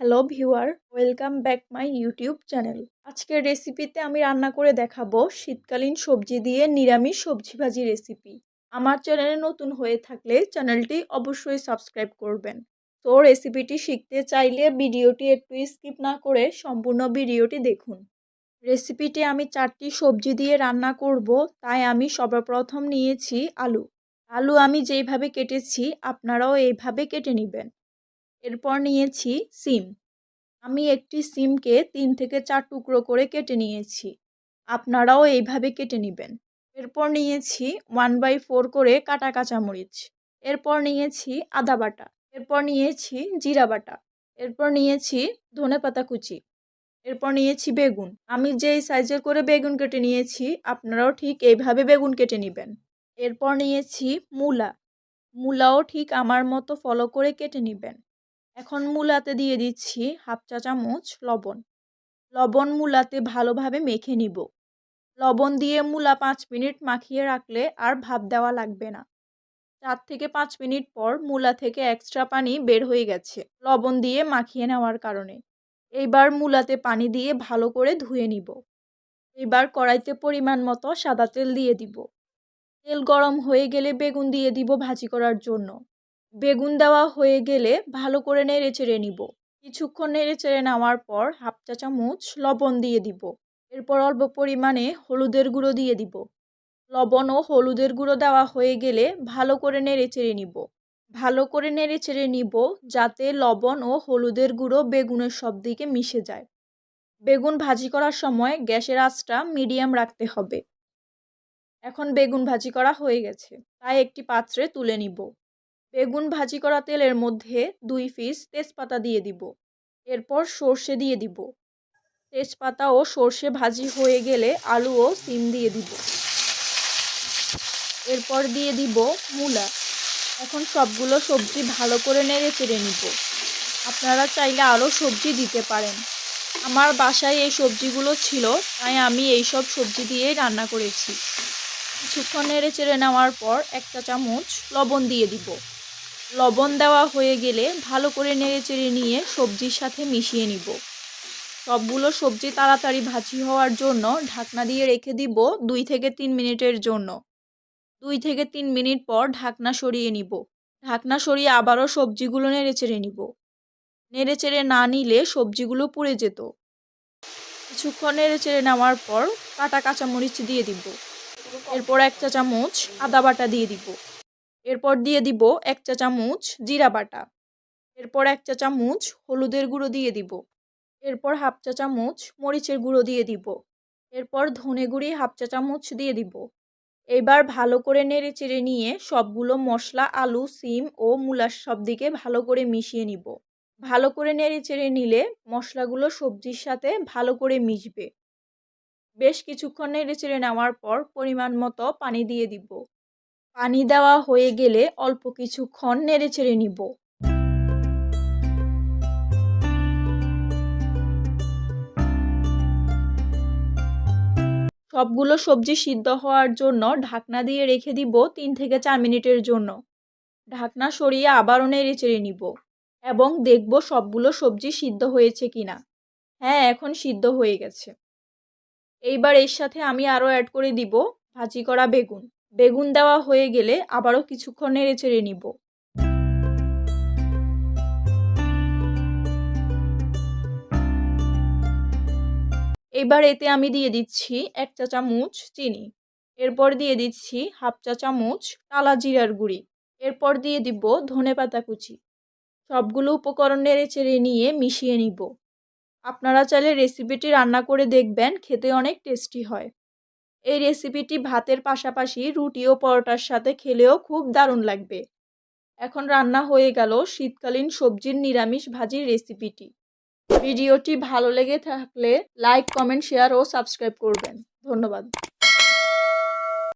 Hello viewer welcome back my YouTube channel আজকের রেসিপিতে আমি রান্না করে দেখাবো শীতকালীন সবজি দিয়ে নিরামিষ সবজি ভাজি রেসিপি আমার চ্যানেলে নতুন হয়ে থাকলে চ্যানেলটি অবশ্যই সাবস্ক্রাইব করবেন। তো রেসিপিটি শিখতে চাইলে ভিডিওটি একটু স্কিপ না করে সম্পূর্ণ ভিডিওটি দেখুন। রেসিপিটি আমি চারটি সবজি দিয়ে রান্না করব, তাই আমি সর্বপ্রথম নিয়েছি আলু। আলু আমি যেইভাবে কেটেছি, আপনারাও এইভাবে কেটে নেবেন। এরপর নিয়েছি সিম। আমি একটি সিমকে তিন থেকে চার টুকরো করে কেটে নিয়েছি। আপনারাও এইভাবে কেটে নেবেন। এরপর নিয়েছি ওয়ান বাই ফোর করে কাটা কাঁচামরিচ। এরপর নিয়েছি আদা বাটা। এরপর নিয়েছি জিরা বাটা। এরপর নিয়েছি ধনে পাতা কুচি। এরপর নিয়েছি বেগুন। আমি যেই সাইজের করে বেগুন কেটে নিয়েছি, আপনারাও ঠিক এইভাবে বেগুন কেটে নেবেন। এরপর নিয়েছি মূলা। মূলাও ঠিক আমার মতো ফলো করে কেটে নেবেন। এখন মূলাতে দিয়ে দিচ্ছি হাফ চা চামচ লবণ। লবণ মূলাতে ভালোভাবে মেখে নিব। লবণ দিয়ে মূলা পাঁচ মিনিট মাখিয়ে রাখলে আর ভাপ দেওয়া লাগবে না। চার থেকে পাঁচ মিনিট পর মূলা থেকে এক্সট্রা পানি বের হয়ে গেছে, লবণ দিয়ে মাখিয়ে নেওয়ার কারণে। এইবার মূলাতে পানি দিয়ে ভালো করে ধুয়ে নিব। এবার কড়াইতে পরিমাণ মতো সাদা তেল দিয়ে দিব। তেল গরম হয়ে গেলে বেগুন দিয়ে দিব ভাজি করার জন্য। বেগুন দেওয়া হয়ে গেলে ভালো করে নেড়ে চেড়ে নিব। কিছুক্ষণ নেড়ে চেড়ে নেওয়ার পর হাফ চা চামচ লবণ দিয়ে দিব। এরপর অল্প পরিমাণে হলুদের গুঁড়ো দিয়ে দিব। লবণ ও হলুদের গুঁড়ো দেওয়া হয়ে গেলে ভালো করে নেড়ে চেড়ে নিব। ভালো করে নেড়ে চেড়ে নিব যাতে লবণ ও হলুদের গুঁড়ো বেগুনের সব দিকে মিশে যায়। বেগুন ভাজি করার সময় গ্যাসের আঁচটা মিডিয়াম রাখতে হবে। এখন বেগুন ভাজি করা হয়ে গেছে। তাই একটি পাত্রে তুলে নিব। বেগুন ভাজি করা তেলের মধ্যে দুই পিস তেজপাতা দিয়ে দিব। এরপর সর্ষে দিয়ে দিব। তেজপাতা ও সর্ষে ভাজি হয়ে গেলে আলু ও সিম দিয়ে দিব। এরপর দিয়ে দিব মূলা। এখন সবগুলো সবজি ভালো করে নেড়ে চেড়ে নিব। আপনারা চাইলে আরও সবজি দিতে পারেন। আমার বাসায় এই সবজিগুলো ছিল, তাই আমি এই সব সবজি দিয়েই রান্না করেছি। কিছুক্ষণ নেড়ে চেড়ে নেওয়ার পর একটা চামচ লবণ দিয়ে দিব। লবণ দেওয়া হয়ে গেলে ভালো করে নেড়ে চেড়ে নিয়ে সবজির সাথে মিশিয়ে নিব। সবগুলো সবজি তাড়াতাড়ি ভাজি হওয়ার জন্য ঢাকনা দিয়ে রেখে দিব দুই থেকে তিন মিনিটের জন্য। দুই থেকে তিন মিনিট পর ঢাকনা সরিয়ে নিব। ঢাকনা সরিয়ে আবারও সবজিগুলো নেড়ে চেড়ে নিব। নেড়ে চেড়ে না নিলে সবজিগুলো পুড়ে যেত। কিছুক্ষণ নেড়ে চেড়ে নেওয়ার পর কাটা কাঁচামরিচ দিয়ে দিব। এরপর এক চা চামচ আদা বাটা দিয়ে দিব। এরপর দিয়ে দিব এক চা চামচ জিরা বাটা। এরপর এক চা চামচ হলুদের গুঁড়ো দিয়ে দিব। এরপর হাফ চা চামচ মরিচের গুঁড়ো দিয়ে দিব। এরপর ধনে গুঁড়ি হাফ চা চামচ দিয়ে দিব। এবার ভালো করে নেড়ে চেড়ে নিয়ে সবগুলো মশলা, আলু, সিম ও মূলার সব দিকে ভালো করে মিশিয়ে নিব। ভালো করে নেড়ে চেড়ে নিলে মশলাগুলো সবজির সাথে ভালো করে মিশবে। বেশ কিছুক্ষণ নেড়ে চেড়ে নেওয়ার পর পরিমাণ মতো পানি দিয়ে দিব। পানি দেওয়া হয়ে গেলে অল্প কিছুক্ষণ নেড়ে চেড়ে নিব। সবগুলো সবজি সিদ্ধ হওয়ার জন্য ঢাকনা দিয়ে রেখে দিব তিন থেকে চার মিনিটের জন্য। ঢাকনা সরিয়ে আবারও নেড়ে চেড়ে নিব এবং দেখব সবগুলো সবজি সিদ্ধ হয়েছে কিনা। হ্যাঁ এখন সিদ্ধ হয়ে গেছে। এইবার এর সাথে আমি আরও অ্যাড করে দিব ভাজি করা বেগুন। বেগুন দেওয়া হয়ে গেলে আবারও কিছুক্ষণ নেড়ে চেড়ে নিব। এবার এতে আমি দিয়ে দিচ্ছি এক চা চামচ চিনি। এরপর দিয়ে দিচ্ছি হাফ চা চামচ কালা জিরার গুঁড়ি। এরপর দিয়ে দিব ধনে পাতা কুচি। সবগুলো উপকরণ নেড়ে চেড়ে নিয়ে মিশিয়ে নিব। আপনারা চাইলে রেসিপিটি রান্না করে দেখবেন, খেতে অনেক টেস্টি হয়। এই রেসিপিটি ভাতের পাশাপাশি রুটি ও পরোটার সাথে খেলেও খুব দারুণ লাগবে। এখন রান্না হয়ে গেল শীতকালীন সবজির নিরামিষ ভাজির রেসিপিটি ভিডিওটি ভালো লেগে থাকলে লাইক কমেন্ট শেয়ার ও সাবস্ক্রাইব করবেন। ধন্যবাদ।